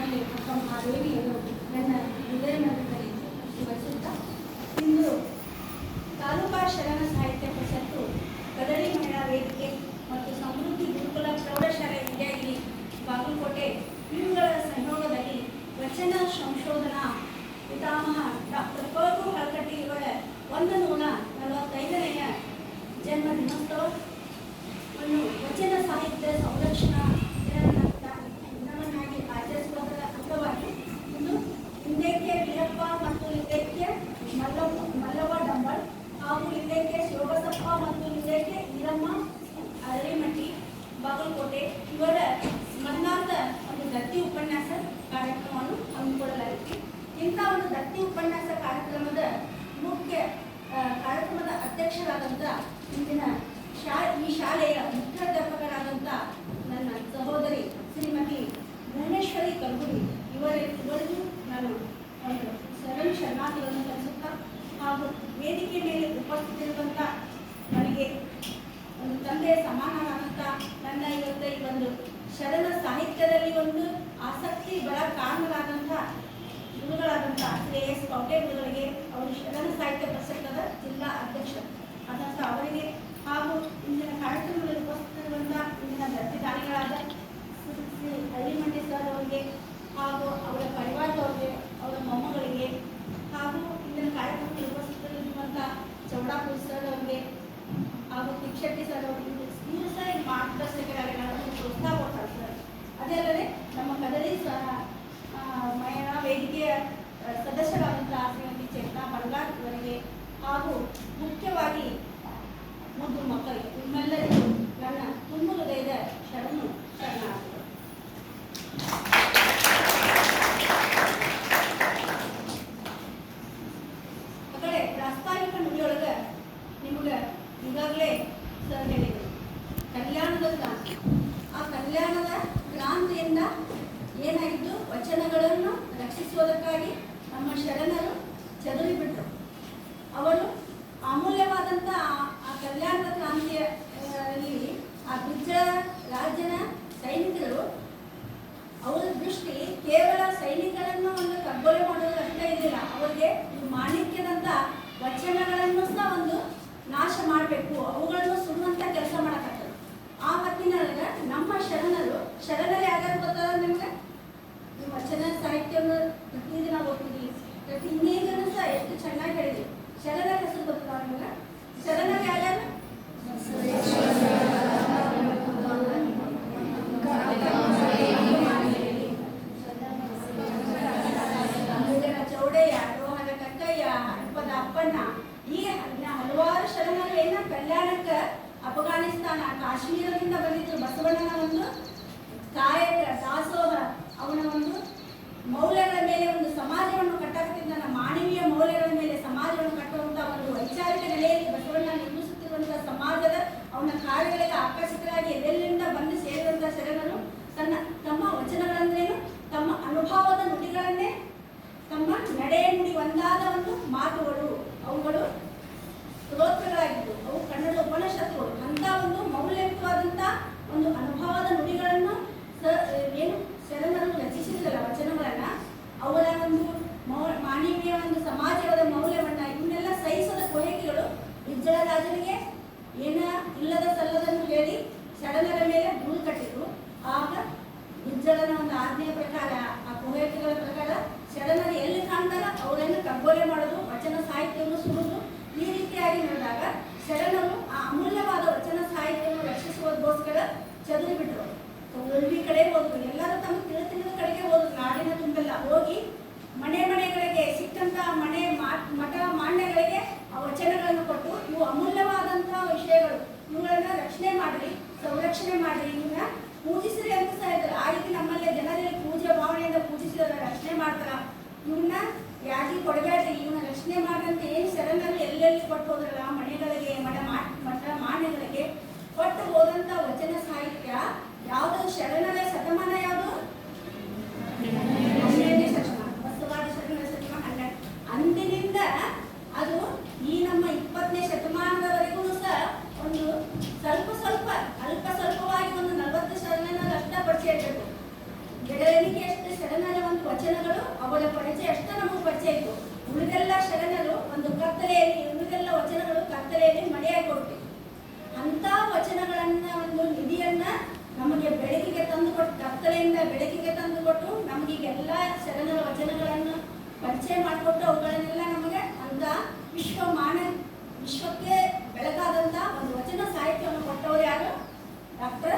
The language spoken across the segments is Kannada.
ದೇವಿಯನ್ನು ನನ್ನ ಸ್ಮರಿಸುತ್ತಾ ಇಂದು. ತಾಲೂಕಾ ಶರಣ ಸಾಹಿತ್ಯ ಪರಿಷತ್ತು ಕದಳಿ ಮಹಿಳಾ ವೇದಿಕೆ ಮತ್ತು ಸಮೃದ್ಧಿ ಗುರುಕುಲ ಪ್ರೌಢಶಾಲೆ ವಿದ್ಯಾಗಿರಿ ಬಾಗಲಕೋಟೆ ಇವುಗಳ ಸಹಯೋಗದಲ್ಲಿ ವಚನ ಸಂಶೋಧನಾ ಪಿತಾಮಹ ಡಾಕ್ಟರ್ ಇವರ ಒಂದು ನೂರ ನಲವತ್ತೈದನೆಯ ಜನ್ಮ ವಚನ ಸಾಹಿತ್ಯ ಸಂರಕ್ಷಣಾ ಲಿಂಗೈಕ್ಯ ಈರಮ್ಮ, ಅರಳಿಮಟ್ಟಿ, ಬಾಗಲಕೋಟೆ, ಇವರ ಸ್ಮರಣಾರ್ಥ ಒಂದು ದತ್ತಿ ಉಪನ್ಯಾಸ ಕಾರ್ಯಕ್ರಮವನ್ನು ಹಮ್ಮಿಕೊಳ್ಳಲಾಗಿತ್ತು. ಇಂಥ ಒಂದು ದತ್ತಿ ಉಪನ್ಯಾಸ ಕಾರ್ಯಕ್ರಮದ ಮುಖ್ಯ ಕಾರ್ಯಕ್ರಮದ ಅಧ್ಯಕ್ಷರಾದಂಥ ಇಂದಿನ ಶಾ ಈ ಶಾಲೆಯ ಮುಖ್ಯಾಧ್ಯಾಪಕರಾದಂಥ ನನ್ನ ಸಹೋದರಿ ಶ್ರೀಮತಿ ಭುವನೇಶ್ವರಿ ಕಲ್ಗುಡಿ ಇವರ ಇವರಿಗೂ ನಾನು ಒಂದು ಸರಳ ಶರಣಾರ್ಥಿಗಳನ್ನು ಕಲಿಸುತ್ತಾ ಹಾಗೂ ವೇದಿಕೆ ಮೇಲೆ ಉಪಸ್ಥಿತಿರುವಂಥ ನನಗೆ ಒಂದು ತಂದೆಯ ಸಮಾನವಾದಂಥ ನನ್ನ ಇವತ್ತ ಈ ಒಂದು ಶರಣ ಸಾಹಿತ್ಯದಲ್ಲಿ ಒಂದು ಆಸಕ್ತಿ ಬಹಳ ಕಾರಣರಾದಂಥ ಗುರುಗಳಾದಂಥ ಶ್ರೀ ಎಸ್ ಗುರುಗಳಿಗೆ ಅವರು ಶರಣ ಸಾಹಿತ್ಯ ಪರಿಷತ್ತದ ಜಿಲ್ಲಾ ಅಧ್ಯಕ್ಷ ಆದಂಥ ಅವರಿಗೆ ಹಾಗೂ ಇಂದಿನ ಕಾರ್ಯಕ್ರಮದಲ್ಲಿ ಉಪಸ್ಥಿತರಿರುವಂಥ ಇಂದಿನ ದತ್ತಿದಾನಿಗಳಾದ ಶ್ರೀ ಶ್ರೀ ಹಳ್ಳಿಮಂಡಿ ಸರ್ ಅವರಿಗೆ ಹಾಗೂ ಅವರ ಪರಿವಾರದವರಿಗೆ ಅವರ ಮೊಮ್ಮಗಳಿಗೆ ಹಾಗೂ ಇಂದಿನ ಕಾರ್ಯಕ್ರಮದಲ್ಲಿ ಉಪಸ್ಥಿತರಿರುವಂಥ ಚೌಡಾಪುರ್ ಸರ್ ಅವರಿಗೆ ಹಾಗೂ ತಿಕ್ಷಟ್ಟಿ ಸರ್ ಅವರಿಗೆ ಇವರು ಸಹ ಈ ಮಾರ್ಗದರ್ಶಕರಾಗಿ ನನಗೆ ಪ್ರೋತ್ಸಾಹ ಕೊಡ್ತಾರೆ ಸರ್ ಅದೇ ಅಲ್ಲದೆ ನಮ್ಮ ಕದಳಿ ಸಹ ಆ, ಮಹಿಳಾ ಸದಸ್ಯರಾದಂಥ ಶ್ರೀಮತಿ ಚೇತನಾ ಬಲ್ಗಾರ್ ಇವರಿಗೆ ಹಾಗೂ ಮುಖ್ಯವಾಗಿ ಮುದ್ದು ಮಕ್ಕಳಿಗೆ ನಿಮ್ಮೆಲ್ಲರಿಗೂ ನನ್ನ ತುಂಬ ಹೃದಯದ ಶರಣು ಶರಣಾರ್ಥಿಗಳು ಆ ಕಡೆ ಪ್ರಾಸ್ತಾವಿಕ ನುಡಿಯೊಳಗೆ ನಿಮ್ಗೆ ಈಗಾಗಲೇ ಸರ್ ಹೇಳಿದರು ಕಲ್ಯಾಣದ ಕ್ರಾಂತಿ ಆ ಕಲ್ಯಾಣದ ಕ್ರಾಂತಿಯಿಂದ ಏನಾಯಿತು ವಚನಗಳನ್ನು ರಕ್ಷಿಸುವುದಕ್ಕಾಗಿ ನಮ್ಮ ಶರಣರು ಚದುರಿಬಿಟ್ರು ಅವರು ಅಮೂಲ್ಯವಾದಂಥ ಆ- ಆ ಕಲ್ಯಾಣದ ಕ್ರಾಂತಿಯ ಆ, ಅಲ್ಲಿ ಆ ಬ್ರಿಜ ರಾಜ್ಯನ ಸೈನಿಕರು ಅವರ ದೃಷ್ಟಿ ಕೇವಲ ಸೈನಿಕರನ್ನು ಒಂದು ಕಗ್ಗೊಲೆ ಮಾಡೋದು ಅಷ್ಟೇ ಇರಲಿಲ್ಲ ಅವರಿಗೆ ಈ ಮಾಣಿಕ್ಯದಂತ ವಚನಗಳನ್ನು ಸಹ ಒಂದು ನಾಶ ಮಾಡಬೇಕು. ಅವುಗಳನ್ನು ಸುಡುವಂತ ಕೆಲಸ ಮಾಡಕತ್ತರು ಆ ಹೊತ್ತಿನೊಳಗೆ ನಮ್ಮ ಶರಣರು ಶರಣರು ಯಾರ್ಯಾರು ಗೊತ್ತಾರ ನಿಮ್ಗೆ? ಈ ವಚನ ಸಾಹಿತ್ಯವನ್ನು ಪ್ರತಿದಿನ ಓದ್ತೀವಿ. ಪ್ರತಿ ಇನ್ನೀಗಲೂ ಸಹ ಎಷ್ಟು ಚೆನ್ನಾಗಿ ಹೇಳಿದ್ವಿ ಶರಣರ ಹೆಸರು ಗೊತ್ತಾರ ನಿಮ್ಗೆ? ಶರಣರು ಯಾರ್ಯಾರು ಅಂಬಿಗರ ಚೌಡಯ್ಯ ರೋಹನ ಕಕ್ಕಯ್ಯ ಹಡಪದ ಅಪ್ಪಣ್ಣ ಹೀಗೆ ಇನ್ನ ಹಲವಾರು ಶರಣರು ಏನ ಕಲ್ಯಾಣಕ್ಕೆ ಅಫಘಾನಿಸ್ತಾನ ಕಾಶ್ಮೀರದಿಂದ ಬಂದಿದ್ರು ಬಸವಣ್ಣನ ಒಂದು ಕಾಯಕ ದಾಸೋಹ ಅವನ ಒಂದು ಮೌಲ್ಯಗಳ ಮೇಲೆ ಒಂದು ಸಮಾಜವನ್ನು ಕಟ್ಟಕತ್ತಿದ್ದ ಮಾನವೀಯ ಮೌಲ್ಯಗಳ ಮೇಲೆ ಸಮಾಜವನ್ನು ಕಟ್ಟುವಂತ ಒಂದು ವೈಚಾರಿಕ ನೆಲೆಯಲ್ಲಿ ಬಸವಣ್ಣ ನಿರ್ಮಿಸುತ್ತಿರುವಂತಹ ಸಮಾಜದ ಅವನ ಕಾರ್ಯಗಳಿಗೆ ಆಕರ್ಷಿತರಾಗಿ ಎಲ್ಲೆಲ್ಲಿಂದ ಬಂದು ಸೇರಿದಂತಹ ಶರಣರು ತನ್ನ ತಮ್ಮ ವಚನಗಳಂದ್ರೇನು ತಮ್ಮ ಅನುಭವದ ನುಡಿಗಳನ್ನೇ, ತಮ್ಮ ನಡೆ ನುಡಿ ಒಂದಾದ ಒಂದು ಮಾತುಗಳು. ಅವುಗಳು ಸ್ತೋತ್ರಗಳಾಗಿದ್ದು, ಅವು ಕನ್ನಡ ಉಪನಿಷತ್ತುಗಳು. ಅಂತ ಒಂದು ಮೌಲ್ಯಯುಕ್ತವಾದಂಥ ಒಂದು ಅನುಭವದ ನುಡಿಗಳನ್ನು ಏನು ಶರಣರು ರಚಿಸಿದ್ರಲ್ಲ ವಚನಗಳನ್ನ ಅವರ ಒಂದು ಮಾನವೀಯ ಒಂದು ಸಮಾಜದ ಮೌಲ್ಯವನ್ನ, ಇವನ್ನೆಲ್ಲ ಸಹಿಸದ ಕೊನೆಗಳು ವಿಜ್ಜಳ ರಾಜನಿಗೆ ಏನ ಇಲ್ಲದ ಸಲ್ಲದನ್ನು ಹೇಳಿ ಸಡಲರ ಮೇಲೆ ಧೂಳು ಕಟ್ಟಿದ್ರು ಆಗ ವಿಜ್ಜಳನ ಒಂದು ಆಜ್ಞೆಯ ಪ್ರಕಾರ, ಆ ಪುರೋಹಿತಗಳ ಪ್ರಕಾರ ಶರಣರು ಎಲ್ಲಿ ಕಾಣ್ತಾರ ಅವರನ್ನು ಕಗ್ಗೊಲೆ ಮಾಡೋದು, ವಚನ ಸಾಹಿತ್ಯವನ್ನು ಸುರಿದು ಈ ರೀತಿಯಾಗಿ ನಡೆದಾಗ ಶರಣರು ಆ ಅಮೂಲ್ಯವಾದ ವಚನ ಸಾಹಿತ್ಯವನ್ನು ರಕ್ಷಿಸುವುದಕ್ಕೋಸ್ಕರ ಚದುರಿ ಬಿಟ್ಟರು ಕಡೆ ಹೋದ್ರು. ಎಲ್ಲರೂ ತಮ್ಮ ತಿಳಿ ತಿಳಿದ ಕಡೆಗೆ ಹೋದ್ರು. ನಾಡಿನ ತುಂಬೆಲ್ಲ ಹೋಗಿ ಮನೆ ಮನೆಗಳಿಗೆ ಸಿಕ್ಕಂತ ಮನೆ ಮಾ- ಮಠ ಮಾನ್ಯಗಳಿಗೆ ಆ ವಚನಗಳನ್ನು ಕೊಟ್ಟು ಇವು ಅಮೂಲ್ಯವಾದಂತಹ ವಿಷಯಗಳು ಇವುಗಳನ್ನ ರಕ್ಷಣೆ ಮಾಡ್ರಿ, ಸಂರಕ್ಷಣೆ ಮಾಡ್ರಿ. ಇವನ್ನ ಪೂಜಿಸ್ರಿ ಅಂತ ಸಹ ಆ ರೀತಿ ನಮ್ಮಲ್ಲೇ ಜನರಲ್ಲಿ ಪೂಜೆ, ಭಾವನೆಯಿಂದ ಪೂಜಿಸಿದ್ರೆ ರಕ್ಷಣೆ ಮಾಡ್ತಾರ. ಇವನ್ನ ರಚನೆ ಮಾಡಿಕೊಟ್ಟು ಅವುಗಳನ್ನೆಲ್ಲ ನಮಗೆ ಅಂತ ವಿಶ್ವ ಮಾನ, ವಿಶ್ವಕ್ಕೆ ಬೆಳಕಾದಂತ ಒಂದು ವಚನ ಸಾಹಿತ್ಯವನ್ನು ಕೊಟ್ಟವರು ಯಾರು? ಡಾಕ್ಟರ್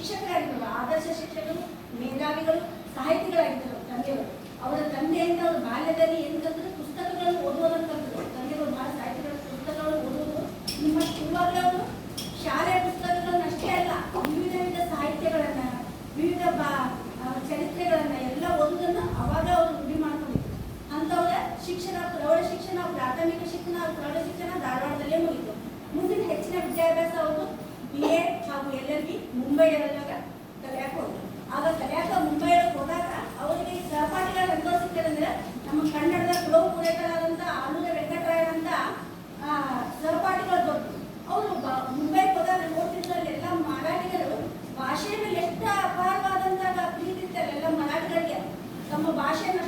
ಶಿಕ್ಷಕರಾಗಿದ್ದರು ಆದರ್ಶ ಶಿಕ್ಷಕರು, ಮೇಧಾವಿಗಳು, ಸಾಹಿತಿಗಳಾಗಿದ್ದರು ತಂದೆಯವರು. ಅವರ ತಂದೆಯಿಂದ ಅವರು ಬಾಲ್ಯದಲ್ಲಿ ಏನು ಕಲಿತರು ಪುಸ್ತಕಗಳನ್ನು ಓದುವುದನ್ನು ಕಲಿತರು. ತಂದೆಯವರು ಬಹಳ ಸಾಹಿತಿಗಳ, ಪುಸ್ತಕಗಳನ್ನು ಓದುವುದು ನಿಮ್ಮ ಇವಾಗಲೇ ಅವರು ಶಾಲೆಯ ಪುಸ್ತಕಗಳನ್ನು ಅಷ್ಟೇ ಅಲ್ಲ, ವಿವಿಧ ವಿವಿಧ ಸಾಹಿತ್ಯಗಳನ್ನು, ವಿವಿಧ ಬಾ ಚರಿತ್ರೆಗಳನ್ನು ಎಲ್ಲ ಓದುವುದನ್ನು ಅವಾಗ ಅವರು ರೂಢಿ ಮಾಡ್ಕೊಂಡಿದ್ದರು. ಅಂಥವರ ಶಿಕ್ಷಣ, ಪ್ರೌಢ ಶಿಕ್ಷಣ, ಪ್ರಾಥಮಿಕ ಶಿಕ್ಷಣ, ಪ್ರೌಢ ಶಿಕ್ಷಣ ಧಾರವಾಡದಲ್ಲೇ ಮುಗಿತು. ಮುಂದಿನ ಹೆಚ್ಚಿನ ವಿದ್ಯಾಭ್ಯಾಸ ಅವರು ಕಟ್ಟಿ ಮುಂಬೈಯಲ್ಲೆಲ್ಲ ಕಲೆಯಾಕ ಹೋದ್ರು ಆಗ ಕಲೆಯಾಕ ಮುಂಬೈಯಲ್ಲಿ ಹೋದಾಗ ಅವರಿಗೆ ಸಹಪಾಠಿಗಳ ಎಂದೋ ಸಿಗ್ತದಂದ್ರೆ ನಮ್ಮ ಕನ್ನಡದ ಕೆಲವು ಪುರೇಕರಾದಂಥ ಆಲೂರ ವೆಂಕಟರಾಯರಂತ ಸಹಪಾಠಿಗಳು ದೊಡ್ಡರು ಅವರು ಮುಂಬೈಗೆ ಹೋದಾಗ ನೋಡ್ತಿದ್ರಲ್ಲಿ ಎಲ್ಲ ಮರಾಠಿಗರು ಭಾಷೆ ಮೇಲೆ ಎಷ್ಟು ಅಪಾರವಾದಂತಹ ಪ್ರೀತಿ ಇರ್ತಾರೆ ಎಲ್ಲ ಮರಾಠಿಗಳಿಗೆ. ತಮ್ಮ ಭಾಷೆಯನ್ನು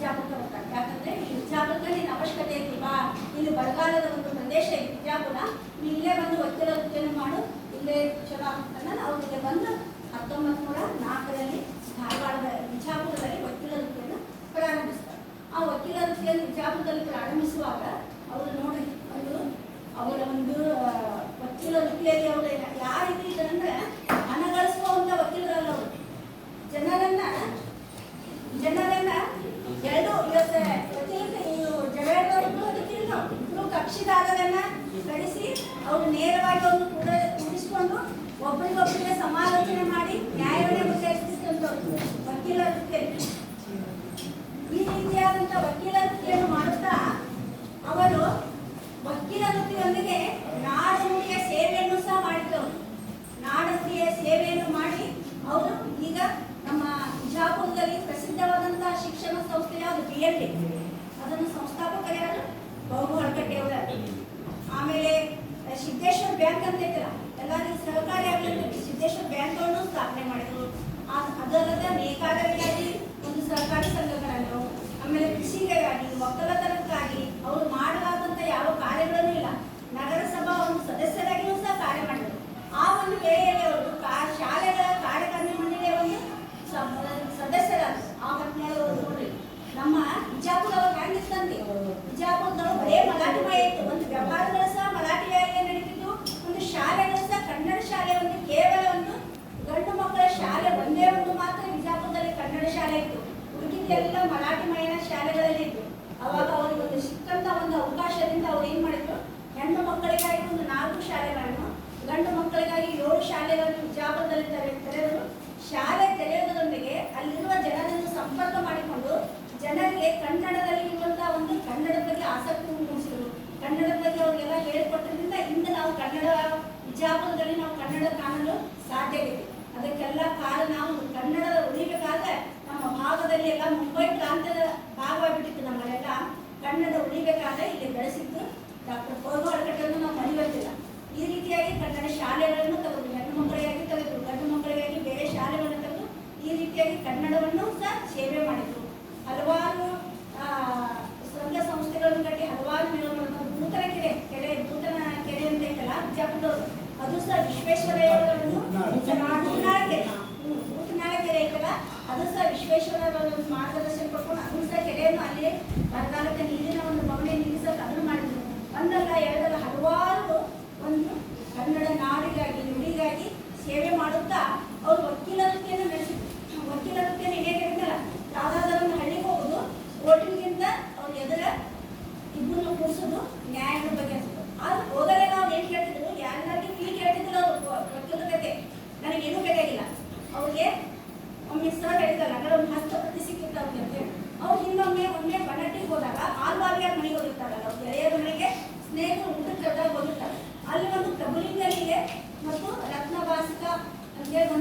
ಬಿಜಾಪುರಕ್ಕೆ ಬರ್ತಾರೆ ಯಾಕಂದ್ರೆ ಈ ಅವಶ್ಯಕತೆ ಇರ್ಲಿಲ್ವಾ ಇಲ್ಲಿ ಬರಗಾಲದ ಒಂದು ಪ್ರದೇಶ ಇದೆ ಬಿಜಾಪುರ ನೀನು ಇಲ್ಲೇ ಬಂದು ವಕೀಲ ವೃತ್ತಿಯನ್ನು ಮಾಡು. ಇಲ್ಲೇ ಚಲೋ ಆಗ್ತಾನೆ ಅವ್ರಿಗೆ ಬಂದು ಹತ್ತೊಂಬತ್ತು ನೂರ ನಾಲ್ಕರಲ್ಲಿ ಧಾರವಾಡದ ಬಿಜಾಪುರದಲ್ಲಿ ವಕೀಲ ವೃತ್ತಿಯನ್ನು ಪ್ರಾರಂಭಿಸ್ತಾರೆ. ಆ ವಕೀಲ ವೃತ್ತಿಯನ್ನು ಬಿಜಾಪುರದಲ್ಲಿ ಪ್ರಾರಂಭಿಸುವಾಗ ಅವರು ನೋಡಿ ಒಂದು ಅವರ ಒಂದು ವಕೀಲ ವೃತ್ತಿಯಲ್ಲಿ ಅವರ ಯಾವ ರೀತಿ ಇದನ್ನು ಮಕ್ಕಳನ್ನ ಗಳಿಸಿ ಅವ್ರು ನೇರವಾಗಿ ಅವ್ರನ್ನ ಕೂಡ ಕೂಡಿಸ್ಕೊಂಡು ಒಬ್ರಿಗೊಬ್ಬರಿಗೆ ಸಮಾಲೋಚನೆ ಮಾಡಿ ನ್ಯಾಯವನ್ನು ಬಗೆಹರಿಸಿದಂಥವ್ರು ವಕೀಲರ ಈ ರೀತಿಯಾದಂತ ವಕೀಲ ಶಾಲೆ ಇತ್ತು ಉಳಿದಿದ್ದೆಲ್ಲ ಮರಾಠಿಮಯ ಶಾಲೆಗಳಲ್ಲಿ ಇತ್ತು ಅವಾಗ ಅವ್ರಿಗೆ ಒಂದು ಸಿಕ್ಕಂತ ಒಂದು ಅವಕಾಶದಿಂದ ಅವ್ರು ಏನು ಮಾಡಿದ್ರು? ಹೆಣ್ಣು ಮಕ್ಕಳಿಗಾಗಿ ಒಂದು ನಾಲ್ಕು ಶಾಲೆಗಳನ್ನು, ಗಂಡು ಮಕ್ಕಳಿಗಾಗಿ ಏಳು ಶಾಲೆಗಳನ್ನು ಜಾಬದಲ್ಲಿ ತೆರೆದರು. ಶಾಲೆ ತೆರೆಯೋದರೊಂದಿಗೆ ಅಲ್ಲಿರುವ ಜನರನ್ನು ಸಂಪರ್ಕ ಮಾಡಿಕೊಂಡು ಜನರಿಗೆ ಕನ್ನಡದಲ್ಲಿ ಇರುವಂತಹ ಒಂದು ಕನ್ನಡ ಬಗ್ಗೆ ಆಸಕ್ತಿ ಮೂಡಿಸಿದರು. ಕನ್ನಡದ ಬಗ್ಗೆ ಅವರಿಗೆಲ್ಲ ಹೇಳಿಕೊಟ್ಟಿದ್ರಿಂದ ಇಂದು ನಾವು ಕನ್ನಡ, ವಿಜಾಪುರದಲ್ಲಿ ನಾವು ಕನ್ನಡ ಕಾಣಲು ಸಾಧ್ಯವಿದೆ. ಅದಕ್ಕೆಲ್ಲ ಕಾಲ ನಾವು ಕನ್ನಡದ ಉಳಿಬೇಕಾದ್ರೆ ನಮ್ಮ ಭಾಗದಲ್ಲಿ ಎಲ್ಲ ಮುಂಬೈ ಪ್ರಾಂತ್ಯದ ಭಾಗವಾಗಿಬಿಟ್ಟಿತ್ತು ನಮ್ಮಲ್ಲೆಲ್ಲ ಕನ್ನಡ ಉಳಿಬೇಕಾದ್ರೆ ಇಲ್ಲಿ ಬೆಳೆಸಿದ್ದು ಡಾಕ್ಟರ್ ಕೋರ್ಗೋ ಅಡೆಕಟ್ಟೆಯನ್ನು ನಾವು ಮರಿಬೇಕಿಲ್ಲ ಈ ರೀತಿಯಾಗಿ ಕನ್ನಡ ಶಾಲೆಗಳನ್ನು ತೆಗೆದು ಹೆಣ್ಣು ಮಕ್ಕಳಿಗಾಗಿ ತೆಗೆದು ಗಂಡು ಮಕ್ಕಳಿಗಾಗಿ ಬೇರೆ ಶಾಲೆಗಳನ್ನು ತೆಗೆದು ಈ ರೀತಿಯಾಗಿ ಕನ್ನಡವನ್ನು ಸಹ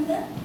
네?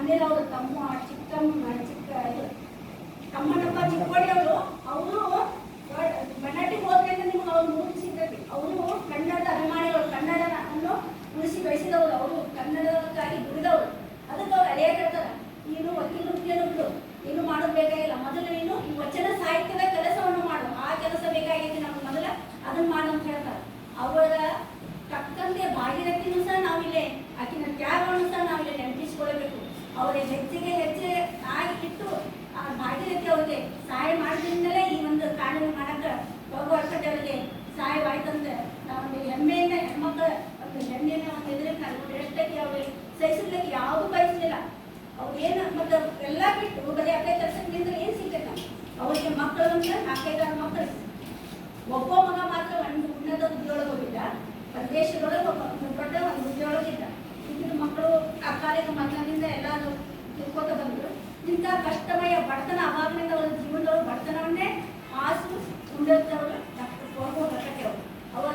అన్ని రోజులు ಹೆಣ್ಣೇನ ಅಂತ ಇದ್ರೆ ನಾನು ಎಷ್ಟಾಗಿ ಯಾವ ಸಹಿಸಿದ್ಲಕ್ಕೆ ಯಾವುದು ಬಯಸಲಿಲ್ಲ ಅವ್ರು ಏನು ಮತ್ತೆ ಎಲ್ಲ ಬಿಟ್ಟು ಬರೀ ಆಕೈ ಕೆಲಸಕ್ಕೆ ನಿಂದ್ರೆ ಏನು ಸಿಗ್ತೈತೆ ಅವರಿಗೆ ಮಕ್ಕಳು ಅಂದ್ರೆ ನಾಲ್ಕೈದು ಮಕ್ಕಳು ಒಬ್ಬ ಮಗ ಮಾತ್ರ ಒಂದು ಉನ್ನತ ಉದ್ಯೋಗ ಹೋಗಿದ್ದ ಪ್ರದೇಶದೊಳಗೆ ಒಬ್ಬ ದೊಡ್ಡ ಒಂದು ಉದ್ಯೋಗ ಇದ್ದ ಇದ್ರ ಮಕ್ಕಳು ಆ ಕಾಲೇಜು ಮಕ್ಕಳಿಂದ ಎಲ್ಲರೂ ತಿಳ್ಕೊತ ಬಂದರು ಇಂಥ ಕಷ್ಟಮಯ ಬಡತನ ಅಭಾವದಿಂದ ಅವರ ಜೀವನದೊಳಗೆ ಬಡತನವನ್ನೇ ಆಸು ಉಂಡಿರ್ತವರು ಡಾಕ್ಟರ್ ಕೋರ್ಮೋ ಅವರು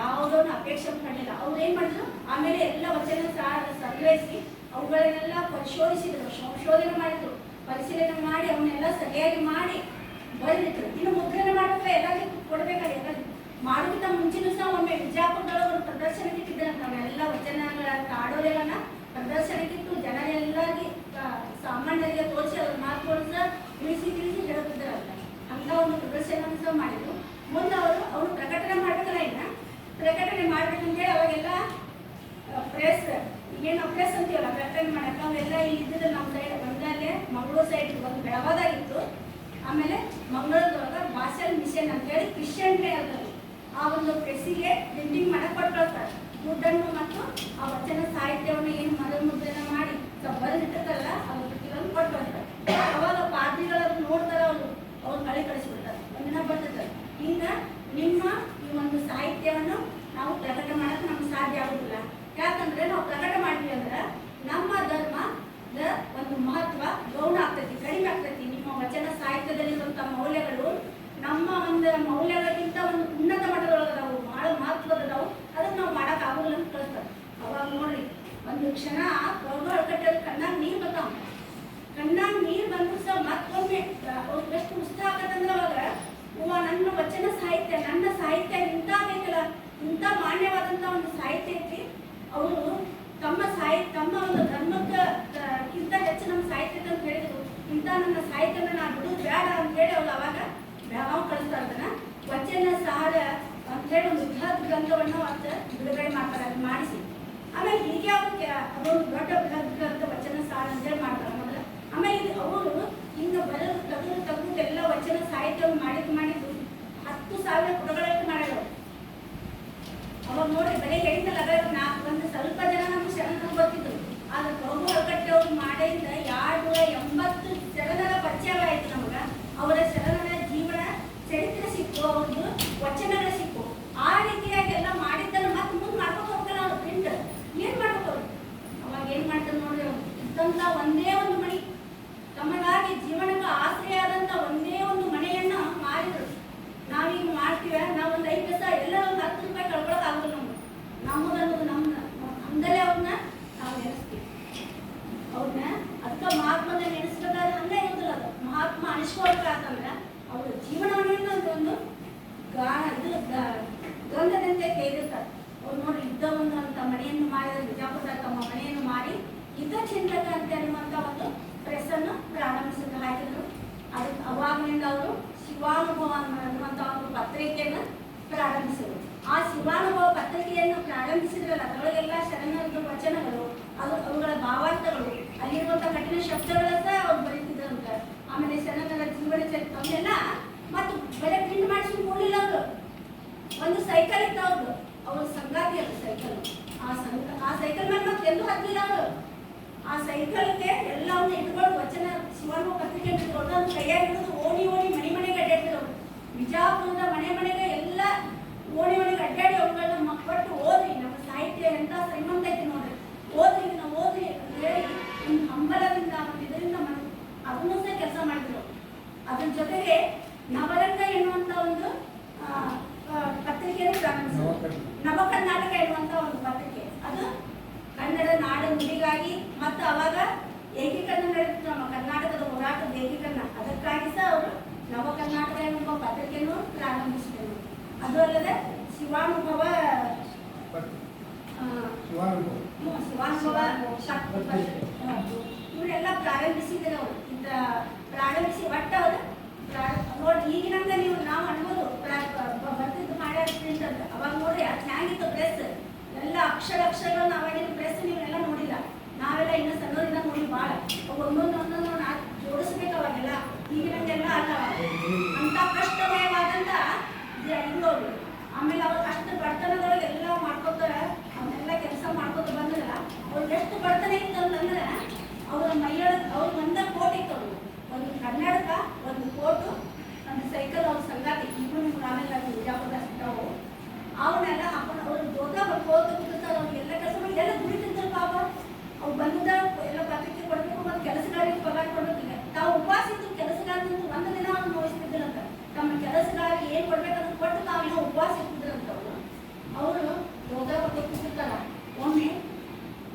ಯಾವುದನ್ನು ಅಪೇಕ್ಷೆ ಪಡಲಿಲ್ಲ. ಅವ್ರು ಏನು ಮಾಡಿದ್ರು? ಆಮೇಲೆ ಎಲ್ಲ ವಚನ ಸಾರ ಸಂಗ್ರಹಿಸಿ, ಅವುಗಳನ್ನೆಲ್ಲ ಪರಿಶೋಧಿಸಿದ್ರು, ಸಂಶೋಧನೆ ಮಾಡಿದ್ರು. ಪರಿಶೀಲನೆ ಮಾಡಿ, ಅವನ್ನೆಲ್ಲ ಸರಿಯಾಗಿ ಮಾಡಿ ಬರೆದಿದ್ರು. ಇನ್ನು ಮುದ್ರಣ ಮಾಡಕ್ಕೆ ಎಲ್ಲರಿಗೂ ಕೊಡಬೇಕಾದ್ರೆ ಎಲ್ಲ ಮಾಡೋಕ್ಕಿಂತ ಮುಂಚಿನೂ ಸಹ ಒಮ್ಮೆ ವಿಜಾಪುರದೊಳಗೆ ಪ್ರದರ್ಶನಕ್ಕೆ ಇಟ್ಟಿದ್ದಾರೆ ನಾವೆಲ್ಲ ವಚನಗಳ ಕಾಡೋಲೆಗಳನ್ನ ಪ್ರದರ್ಶನಕ್ಕಿತ್ತು. ಜನರೆಲ್ಲಾಗಿ ಸಾಮಾನ್ಯರಿಗೆ ತೋರಿಸಿ, ಅವ್ರ ಮಾತುಗಳು ಸಹ ತಿಳಿಸಿ ತಿಳಿಸಿ ಹೇಳುತ್ತಿದ್ದಾರಲ್ಲ ಅಂತ ಒಂದು ಪ್ರದರ್ಶನವನ್ನು ಸಹ ಮಾಡಿದ್ರು. ಪ್ರಕಟಣೆ ಮಾಡ್ಬೇಕಂತೇಳಿ ಅವಾಗೆಲ್ಲ ಪ್ರೆಸ್ ಏನೋ ಪ್ರೆಸ್ ಅಂತೀವಲ್ಲ, ಪ್ರಕಟಣೆ ಮಾಡಕ್ಕೆ ಅವೆಲ್ಲ ಇಲ್ಲಿ ಇದ್ದಿದ್ದು ನಮ್ಮ ಸೈಡ್ ಬಂದಾಗೆ ಮಂಗಳೂರು ಸೈಡ್ ಒಂದು ಬೆಳವಾದಾಗಿತ್ತು. ಆಮೇಲೆ ಮಂಗಳೂರದೊಳಗೆ ಬಾಸಲ್ ಮಿಷನ್ ಅಂತೇಳಿ ಕ್ರಿಶ್ಚಿಯನ್ರೇ ಇರ್ತಾರೆ ಆ ಒಂದು ಪ್ರೆಸ್ಸಿಗೆ ಪ್ರಿಂಟಿಂಗ್ ಮಾಡಕ್ಕೆ ಕೊಟ್ಕೊಳ್ತಾರೆ. ದುಡ್ಡನ್ನು ಮತ್ತು ಆ ವಚನ ಸಾಹಿತ್ಯವನ್ನು ಏನು ಮರುಮುದ್ರಣ ಮಾಡಿ ಸ್ವಲ್ಪ ಅವ್ರ ಪ್ರತಿಗಳನ್ನು ಕೊಟ್ಕೊಳ್ತಾರೆ. ಅವಾಗ ಪಾದ್ರಿಗಳು ನೋಡ್ತಾರೆ ಅವರು, ಅವ್ರು ಕಳೆ ಕಳಿಸ್ಬಿಡ್ತಾರೆ. ಒಂದಿನ ಬರ್ತಿರ್ತಾರೆ ಹಿಂಗೆ ನಿಮ್ಮ ಈ ಒಂದು ಸಾಹಿತ್ಯವನ್ನು ನಾವು ಪ್ರಕಟ ಮಾಡಕ್ಕೆ ನಮ್ಗೆ ಸಾಧ್ಯ ಆಗೋದಿಲ್ಲ. ಯಾಕಂದ್ರೆ ನಾವು ಪ್ರಕಟ ಮಾಡ್ತೀವಿ ಅಂದ್ರೆ ನಮ್ಮ ಧರ್ಮದ ಒಂದು ಮಹತ್ವ ಗೌಣ ಆಗ್ತೈತಿ, ಕಡಿಮೆ ಆಗ್ತೈತಿ. ನಿಮ್ಮ ವಚನ ಸಾಹಿತ್ಯದಲ್ಲಿರುವಂಥ ಮೌಲ್ಯಗಳು ನಮ್ಮ ಒಂದು ಮೌಲ್ಯಗಳಿಗಿಂತ ಒಂದು ಉನ್ನತ ಮಟ್ಟದೊಳಗದಾವು, ಬಹಳ ಮಹತ್ವದವು ಅದನ್ನ ನಾವು ಮಾಡಕ್ ಆಗೋಲ್ಲ ಅಂತ ಕಳಿಸ್ತಾರೆ. ಅವಾಗ ನೋಡ್ರಿ, ಒಂದು ಕ್ಷಣ ಪ್ರಭು ಕಟ್ಟದ ಕಣ್ಣಾಗ ನೀರು ಬರ್ತಾವ. ಕಣ್ಣಾಗ ನೀರು ಬಂದ್ರು ಸಹ ಮತ್ತೊಮ್ಮೆ ಅವ್ರಿಗೆ ಎಷ್ಟು ಉತ್ಸಾಹ ಆಗತ್ತಂದ್ರೆ ಅವಾಗ ನನ್ನ ವಚನ ಸಾಹಿತ್ಯ, ನನ್ನ ಸಾಹಿತ್ಯ ಇಂಥ ಇಂಥ ಮಾನ್ಯವಾದಂಥ ಒಂದು ಸಾಹಿತ್ಯಕ್ಕೆ ಅವರು ತಮ್ಮ ಸಾಹಿತ್ಯ ತಮ್ಮ ಒಂದು ಧರ್ಮಕ್ಕಿಂತ ಹೆಚ್ಚು ನಮ್ಮ ಸಾಹಿತ್ಯ ಅಂತ ಹೇಳಿದ್ರು. ಇಂಥ ನನ್ನ ಸಾಹಿತ್ಯನ ನಾನು ಬಿಡೋದು ಬೇಡ ಅಂತ ಹೇಳಿ ಅವ್ರು ಅವಾಗ ಬೆಳಗಾವ್ ಕಳಿಸ್ತಾ ಇದ್ದಾನ. ವಚನ, ಸಹಾರ ಅಂತ ಹೇಳಿ ಒಂದು ಬೃಹತ್ ಗ್ರಂಥವನ್ನು ಅವತ್ತು ಬಿಡುಗಡೆ ಮಾಡ್ತಾರೆ, ಅದು ಮಾಡಿಸಿ. ಆಮೇಲೆ ಹೀಗೆ ಅವ್ರಿಗೆ ಅದೊಂದು ದೊಡ್ಡ ಬೃಹತ್ ಗ್ರಂಥ, ವಚನ ಸಾರ ಅಂತೇಳಿ ಮಾಡ್ತಾರೆ ಮೊದಲು. ಆಮೇಲೆ ಅವರು ಹಿಂಗೆ ಬರೆದು, ತೆಗೆದು ತೆಗೆದು ಎಲ್ಲ ವಚನ, ಸಾಹಿತ್ಯವನ್ನು ಮಾಡಿದ್ದು ಮಾಡಿದ್ದು ಹತ್ತು ಸಾವಿರ ಪುಟಗಳಷ್ಟು ಮಾಡ್ಯಾರ ಅವ್ರು. ಅವಾಗ ಎಂಟಲ್ಲ ನಾಲ್ಕು ಒಂದು ಸ್ವಲ್ಪ ಜನ ನಮ್ಗೆ ಶರಣರು ಗೊತ್ತಿದ್ರು. ಆದ್ರೆ ಪ್ರಭು ಹೊರಗಟ್ಟೆ ಅವ್ರು ಮಾಡಿದ ಎರಡು ನೂರ ಎಂಬತ್ತು ಶರಣರ ಪರಿಚಯ ನಮ್ಗೆ. ಅವರ ಶರಣರ ಜೀವನ ಚರಿತ್ರೆ ಸಿಕ್ಕು, ಅವ್ರದ್ದು ವಚನಗಳು ಸಿಕ್ಕು. ಆ ರೀತಿಯಾಗಿ ಎಲ್ಲ ಮಾಡಿದ್ದನ್ನು ಮತ್ತೆ ಮುಂದೆ ಮಾಡ್ಕೊಂಡು ಹೋಗ್ತಾರೆ ಅವ್ರು ಪ್ರಿಂಟ್ ಏನ್ ಮಾಡ್ಬೇಕು ಅವ್ರು? ಅವಾಗ ಏನು ಮಾಡ್ತಾರೆ ನೋಡ್ರಿ ಅವ್ರು? ಇದ್ದಂತ ಒಂದೇ ಒಂದು ಮಣಿ ತಮಗಾಗಿ ಜೀವನಕ್ಕೆ ಆಶ್ರಯ ಆದಂತ ಒಂದೇ ಒಂದು ಮನೆಯನ್ನ ಮಾರಿದ್ರು ನಾವೀಗ ಮಾಡ್ತೀವ ನಾವು ಒಂದು ಐದು ಪೈಸಾ ಎಲ್ಲ ಒಂದು ಹತ್ತು ರೂಪಾಯಿ ಕಳ್ಕೊಳಕ್ ಆಗೋದಿಲ್ಲ ನಮ್ಗೆ ನಮ್ಮದನ್ನೋದು ನಮ್ಮ ನಮ್ದಲ್ಲೇ ಅವ್ರನ್ನ ನಾವು ನೆನೆಸ್ತೀವಿ ಅವ್ರನ್ನ ಅದಕ್ಕೆ ಮಹಾತ್ಮನ ನೆನೆಸ್ಬೇಕಾದ್ರೆ ಹಂಗೆ ಇರೋದಿಲ್ಲ ಅದು ಮಹಾತ್ಮ ಅನಿಸ್ಕೊಳ್ಬೇಕಂದ್ರೆ ಅವ್ರ ಜೀವನವನ್ನ ಒಂದು ಗಾನ ಇದು ಗ- ಗಂಧದಂತೆ ತೆಗೆದಿರ್ತಾರೆ ಅವ್ರು ನೋಡಿ ಯುದ್ಧ ಒಂದು ಅಂತ ಮನೆಯನ್ನು ಮಾಡಿದ ಬಿಜಾಪುರ ತಮ್ಮ ಮನೆಯನ್ನು ಮಾರಿ ಯುದ್ಧ ಅಂತ ಅನ್ನುವಂಥ ಒಂದು ಪ್ರೆಸ್ ಅನ್ನು ಪ್ರಾರಂಭಿಸಿದ್ರು ಹಾಕಿದ್ರು ಅದಕ್ಕೆ ಅವಾಗಿನಿಂದ ಅವರು ಶಿವಾನುಭವ ಅನ್ನುವಂಥ ಒಂದು ಪತ್ರಿಕೆಯನ್ನು ಪ್ರಾರಂಭಿಸಿದರು. ಆ ಶಿವಾನುಭವ ಪತ್ರಿಕೆಯನ್ನು ಪ್ರಾರಂಭಿಸಿದ್ರಲ್ಲ ಅದರೊಳಗೆಲ್ಲ ಶರಣರ ವಚನಗಳು, ಅದು ಅವುಗಳ ಭಾವಾರ್ಥಗಳು ಅಲ್ಲಿರುವಂಥ ಕಠಿಣ ಶಬ್ದಗಳ ಸಹ ಅವ್ರು ಬರೀತಿದ್ರಂತ ಆಮೇಲೆ ಶರಣರ ಜೀವನ ಚರಿತ್ರೆ ಅವನ್ನೆಲ್ಲ ಮತ್ತು ಬೆಲೆ ಪ್ರಿಂಟ್ ಮಾಡಿಸಿ ಕೊಡಲಿಲ್ಲ ಅವರು. ಒಂದು ಸೈಕಲ್ ಇತ್ತು ಅವ್ರದ್ದು. ಅವ್ರ ಸಂಗಾತಿ ಅದು ಸೈಕಲ್ ಆ ಸಂಗ ಆ ಸೈಕಲ್ ಮೇಲೆ ಮತ್ತೆ ಎಲ್ಲೂ ಹತ್ತಿಲ್ಲ ಅವರು. ಆ ಸೈಕಲ್ಗೆ ಎಲ್ಲವನ್ನ ಇಟ್ಕೊಂಡು ವಚನ ಸುವರ್ಣ ಪತ್ರಿಕೆ ಇಟ್ಕೊಂಡು ಕೈಯಾಗಿ ಹಿಡಿದು ಓಣಿ ಓಣಿ ಮನೆ ಮನೆಗೆ ಅಡ್ಡಾಡ್ತಿದ್ರು. ಬಿಜಾಪುರದ ಮನೆ ಮನೆಗೆ ಎಲ್ಲ ಓಣಿ ಓಣಿಗೆ ಅಡ್ಡಾಡಿ ಅವುಗಳನ್ನ ಮಕ್ಕಟ್ಟು ಓದ್ರಿ ನಮ್ಮ ಸಾಹಿತ್ಯ ಎಂತ ಶ್ರೀಮಂತ ಐತಿ ನೋಡ್ರಿ. ಓದ್ರಿ ನಾವು ಓದ್ರಿ ಅಂತ ಹೇಳಿ ಒಂದು ಹಂಬಲದಿಂದ ಇದರಿಂದ ಅದನ್ನು ಸಹ ಕೆಲಸ ಮಾಡಿದ್ರು. ಅದ್ರ ಜೊತೆಗೆ ನವರಂಗ ಎನ್ನುವಂತ ಒಂದು ಪತ್ರಿಕೆಯನ್ನು ಪ್ರಾರಂಭಿಸಿದ್ರು ನವ ಕರ್ನಾಟಕ ಎನ್ನುವಂತ ಒಂದು ಪತ್ರಿಕೆ. ಅದು ಕನ್ನಡ ನಾಡು ನುಡಿಗಾಗಿ ಮತ್ತು ಅವಾಗ ಏಕೀಕರಣ ನಡೆದಿತ್ತು ನಮ್ಮ ಕರ್ನಾಟಕದ ಹೋರಾಟದ ಏಕೀಕರಣ. ಅದಕ್ಕಾಗಿ ಸಹ ಅವರು ನವ ಕರ್ನಾಟಕ ಎಂಬ ಪತ್ರಿಕೆಯನ್ನು ಪ್ರಾರಂಭಿಸಿದರು. ಅದು ಅಲ್ಲದೆ ಶಿವಾನುಭವ ಶಿವಾನುಭವ. ಇವರೆಲ್ಲ ಪ್ರಾರಂಭಿಸಿದ್ದಾರೆ ಅವರು. ಇಂಥ ಪ್ರಾರಂಭಿಸಿ ಒಟ್ಟ ಅವರು ನೋಡಿ, ಈಗಿನಂತ ನೀವು ನಾವು ಅನ್ಬೋದು ಬರ್ತಿದ್ದು ಮಾಡ್ಯಾರ ಅವಾಗ ನೋಡ್ರಿ ಅದು ಹ್ಯಾಂಗಿತ್ತು ಪ್ರೆಸ್. ಎಲ್ಲ ಅಕ್ಷರ ಅಕ್ಷರಗಳನ್ನ ಅವಾಗಿನ ಪ್ರೆಸ್ ನೀವೆಲ್ಲ ನೋಡಿಲ್ಲ. ನಾವೆಲ್ಲ ಇನ್ನ ಸಣ್ಣದಿಂದ ನೋಡಿ ಭಾಳ ಒಂದೊಂದು ಒಂದೊಂದು ಜೋಡಿಸ್ಬೇಕು ಅವಾಗೆಲ್ಲ. ಈಗಿನಂಗೆಲ್ಲ ಅಲ್ಲ. ಅಂತ ಕಷ್ಟಮಯವಾದಂತ ಅವ್ರು. ಆಮೇಲೆ ಅವ್ರು ಅಷ್ಟು ಬಡತನದೊಳಗೆ ಎಲ್ಲ ಮಾಡ್ಕೋತಾರೆ ಅವನ್ನೆಲ್ಲ ಕೆಲಸ ಮಾಡ್ಕೋತ ಬಂದ್ರಲ್ಲ ಅವ್ರಿಗೆ ಎಷ್ಟು ಬಡತನ ಇತ್ತಂತಂದ್ರೆ ಅವ್ರ ಮೈಯೊಳಗೆ ಅವ್ರ ಒಂದ ಕೋಟ್ ಇತ್ತು ಅವ್ರು ಒಂದು ಕನ್ನಡಕ ಒಂದು ಕೋಟು, ಒಂದು ಸೈಕಲ್ ಅವ್ರ ಸಂಗಾತಿ. ಇಬ್ಬರು ಆಮೇಲೆ ಬಿಜಾಪುರ ಸಿಗ್ತಾವು. ಅವನ್ನೆಲ್ಲ ಹಾಕೊಂಡು ಅವ್ರು ದೊಡ್ಡ ಹೋದ ಕೂತಿರ್ತಾರೆ ಅವ್ರಿಗೆಲ್ಲ ಕೆಲಸ ಮಾಡಿ ಎಲ್ಲ ದುಡಿತಿರ್ತಾರೆ ಪಾಪ ಅವ್ರು ಬಂದ ಎಲ್ಲ ಪತ್ರಿಕೆ ಕೊಡಬೇಕು ಮತ್ತು ಕೆಲಸಗಾರರಿಗೆ ಪಗಾರ ಕೊಡಬೇಕಿಲ್ಲ ತಾವು ಉಪವಾಸ ಇದ್ದು ಕೆಲಸಗಾರನಿಂದ ಒಂದು ದಿನ ಅವ್ರು ನೋಯಿಸ್ತಿದ್ರಂತ ತಮ್ಮ ಕೆಲಸಗಾರರಿಗೆ ಏನು ಕೊಡ್ಬೇಕಂತ ಕೊಟ್ಟು ತಾವು ಏನೋ ಉಪವಾಸ ಇರ್ತಿದ್ರಂತ ಅವರು ಅವರು ಹೋದಾಗ ಕೂತಿರ್ತಾರ ಒಮ್ಮೆ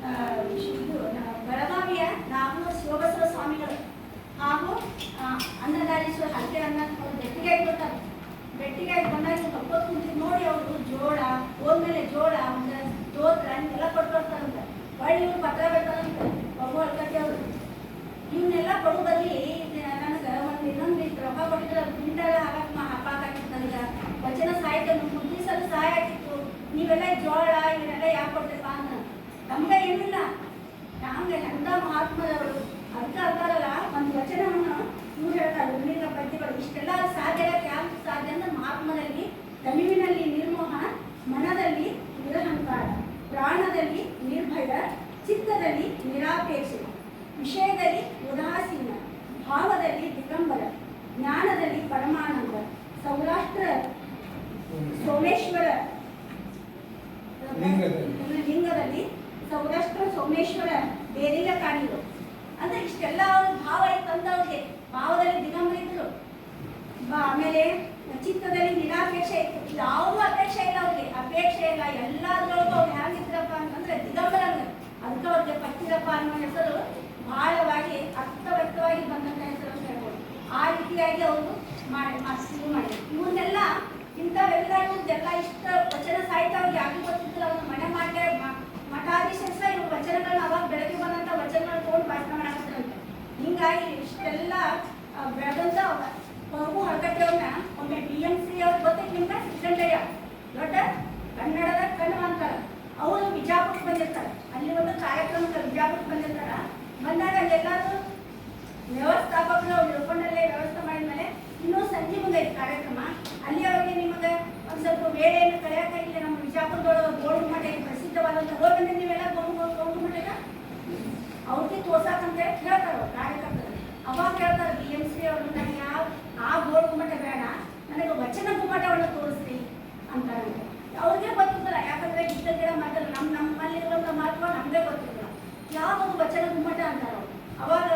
ಆ, ಇದು ನ- ಬೆಳಗಾವಿಯ ನಾಗನೂರು ಶಿವಬಸವ ಸ್ವಾಮಿಗಳು ಹಾಗೂ ಆ, ಅನ್ನದಾರೀಶ್ವರ ಹಲ್ಕೆ ಅನ್ನ ಅವ್ರು ಭೇಟಿಗಾಗಿ ಬರ್ತಾರೆ ಭೇಟಿಗಾಗಿ ಬಂದಾಗ ಕಪ್ಪತ್ತು ಕುಂತಿದ್ದು ನೋಡಿ ಅವರು ಜೋಳ ಹೋದ್ಮೇಲೆ ಜೋಳ ಒಂದು ಸ್ತೋತ್ರ ಹಿಂಗೆಲ್ಲ ಕೊಟ್ಟು ಬರ್ತಾರಂತೆ ಹೊಳ್ಳಿ ಇವ್ರು ಪತ್ರ ಬರ್ತಾರಂತೆ ಮಗು ಅಳ್ಕಟ್ಟಿ ಅವರು ಇವನ್ನೆಲ್ಲ ಕೊಡೋದಲ್ಲಿ ನನಗೆ ಒಂದು ಇನ್ನೊಂದು ಇಷ್ಟು ರೊಕ್ಕ ಕೊಟ್ಟಿದ್ರೆ ಕ್ವಿಂಟಲ್ ಹಾಕಕ್ಕೆ ಮಾ ಹಾಕಾಕಿತ್ತು ನನಗೆ ವಚನ ಸಾಹಿತ್ಯ ಮುದ್ರಿಸಲು ಸಹಾಯ ಆಗಿತ್ತು ನೀವೆಲ್ಲ ಜೋಳ ಇವನ್ನೆಲ್ಲ ಯಾಕೆ ಕೊಟ್ಟಿರಪ್ಪ ಅಂತ ನಮ್ಗೆ ಏನಿಲ್ಲ ನಮ್ಗೆ ಎಂಥ ಮಹಾತ್ಮದವರು ಅರ್ಥ ಅಂತಾರಲ್ಲ ಒಂದು ವಚನವನ್ನು ಇವ್ರು ಹೇಳ್ತಾರೆ ಉಳಿದ ಪದ್ಯಗಳು ಇಷ್ಟೆಲ್ಲ ಸಾಧ್ಯ ಯಾಕೆ ಸಾಧ್ಯ ಅಂದ್ರೆ ಮಹಾತ್ಮದಲ್ಲಿ ತಮಿವಿನಲ್ಲಿ ನಿರ್ಮೋಹ, ಮನದಲ್ಲಿ ನಿರಹಂಕಾರ, ಪ್ರಾಣದಲ್ಲಿ ನಿರ್ಭಯ, ಚಿತ್ತದಲ್ಲಿ ನಿರಾಪೇಕ್ಷೆ ವಿಷಯದಲ್ಲಿ ಉದಾಸೀನ ಭಾವದಲ್ಲಿ ದಿಗಂಬರ ಜ್ಞಾನದಲ್ಲಿ ಪರಮಾನಂದ ಸೌರಾಷ್ಟ್ರ ಸೋಮೇಶ್ವರ ಲಿಂಗದಲ್ಲಿ. ಸೌರಾಷ್ಟ್ರ, ಸೋಮೇಶ್ವರ, ಬೇರಿಲ್ಲ ಕಾಣಿದ್ರು. ಅಂದ್ರೆ ಇಷ್ಟೆಲ್ಲ ಅವ್ರ ಭಾವ ಇತ್ತಂತ ಅವ್ರಿಗೆ ಭಾವದಲ್ಲಿ ಬ- ಆಮೇಲೆ ಚಿತ್ತದಲ್ಲಿ ನಿರಾಪೇಕ್ಷೆ ಇತ್ತು. ಯಾವ ಅಪೇಕ್ಷೆ ಇಲ್ಲ ಅವ್ರಿಗೆ. ಅಪೇಕ್ಷೆ ಇಲ್ಲ. ಎಲ್ಲದ್ರೊಳಗೂ ಅವ್ರು ಹೇಗಿದ್ರಪ್ಪ ಅಂತಂದ್ರೆ ದಿಗಂಬರ ಅಂದ್ರೆ ಅದಕ್ಕೆ ಅವ್ರಿಗೆ ಪಟ್ಟಿರಪ್ಪ ಅನ್ನೋ ಹೆಸರು ಬಹಳವಾಗಿ ಅರ್ಥವ್ಯಕ್ತವಾಗಿ ಬಂದಂತ ಹೆಸರು ಅಂತ ಹೇಳ್ಬೋದು. ಆ ರೀತಿಯಾಗಿ ಅವರು ಮಾಡಿ ಮಾಡಿ, ಶುರು ಮಾಡಿದ್ರು. ಇವನ್ನೆಲ್ಲ ಇಂಥವೆಲ್ಲ ಇವ್ರದ್ದೆಲ್ಲ ಇಷ್ಟ ವಚನ ಸಾಹಿತ್ಯ ಅವ್ರಿಗೆ ಯಾಕೆ ಗೊತ್ತಿದ್ದಿಲ್ಲ ಅವ್ರು ಮನೆ ಮಾಡಿ ಮಠಾಧೀಶ ಇವ್ರ ವಚನಗಳನ್ನ ಅವಾಗ ಬೆಳಗ್ಗೆ ಬಂದಂತ ವಚನಗಳನ್ನ ತೊಗೊಂಡು ಭಾಷಣ ಮಾಡಾಕತ್ತರಂತೆ ಹಿಂಗಾಗಿ ಇಷ್ಟೆಲ್ಲ ಆ, ಬೆಳೆದಂತ ಮಗು ಹೊರಗಟ್ಟೆಯವ್ರನ್ನ ಒಮ್ಮೆ ಡಿ ಎಂ ಸಿ ಅವ್ರ ಗೊತ್ತೈತಿ ನಿಮ್ಗೆ ಸಿದ್ದಣ್ಣಯ್ಯ ದೊಡ್ಡ ಕನ್ನಡದ ಕಣ್ಣು ಅಂತಾರ. ಅವರು ಬಿಜಾಪುರಕ್ಕೆ ಬಂದಿರ್ತಾರೆ. ಅಲ್ಲಿ ಒಂದು ಕಾರ್ಯಕ್ರಮಕ್ಕೆ ಬಿಜಾಪುರಕ್ಕೆ ಬಂದಿರ್ತಾರ. ಬಂದಾಗ ಅಲ್ಲೆಲ್ಲಾರು ವ್ಯವಸ್ಥಾಪಕರು ಅವ್ರು ಇಳ್ಕೊಂಡಲ್ಲೇ ವ್ಯವಸ್ಥೆ ಮಾಡಿದ್ಮೇಲೆ ಇನ್ನೂ ಸಂಜೆ ಮುಂದೈತಿ ಕಾರ್ಯಕ್ರಮ. ಅಲ್ಲಿಯವರೆಗೆ ನಿಮಗೆ ಒಂದು ಸ್ವಲ್ಪ ವೇಳೆಯನ್ನು ಕಳೆಯೋಕ್ಕಾಗಿಲ್ಲ ನಮ್ಮ ವಿಜಾಪುರದೊಳಗೆ ಗೋಲ್ಡ್ ಮಠ ಪ್ರಸಿದ್ಧವಾದಂಥ ಹೋಗಿ ನೀವೆಲ್ಲ ಗೋಲ್ಡ್ ಗೋಡು ಮಠಕ್ಕೆ ಅವ್ರಿಗೆ ತೋರ್ಸಾಕಂತ ಹೇಳಿ ಕೇಳ್ತಾರೆ ಅವ್ರು ಕಾರ್ಯಕರ್ತರು. ಅವಾಗ ಹೇಳ್ತಾರೆ ಬಿ ಎಂ ಸಿ ಅವರು ನನಗೆ ಯಾವ, ಆ ಗೋಲ್ಡ್ ಮಠ ಬೇಡ. ನನಗೆ ವಚನ ಗುಮ್ಮಟವನ್ನು ತೋರಿಸ್ರಿ ಅಂತಾರೆ ಅವ್ರಿಗೆ ಗೊತ್ತಿಲ್ಲ. ಯಾಕಂದ್ರೆ ಗಿಡ ಮಾಡಲ್ಲ ನಮ್ಮ ನಮ್ಮಲ್ಲಿರುವಂಥ ಮಹತ್ವ ನಮಗೆ ಗೊತ್ತಿಲ್ಲ. ಯಾವ ವಚನ ಗುಮ್ಮಟ ಅಂತಾರೆ ಅವ್ರು. ಅವಾಗ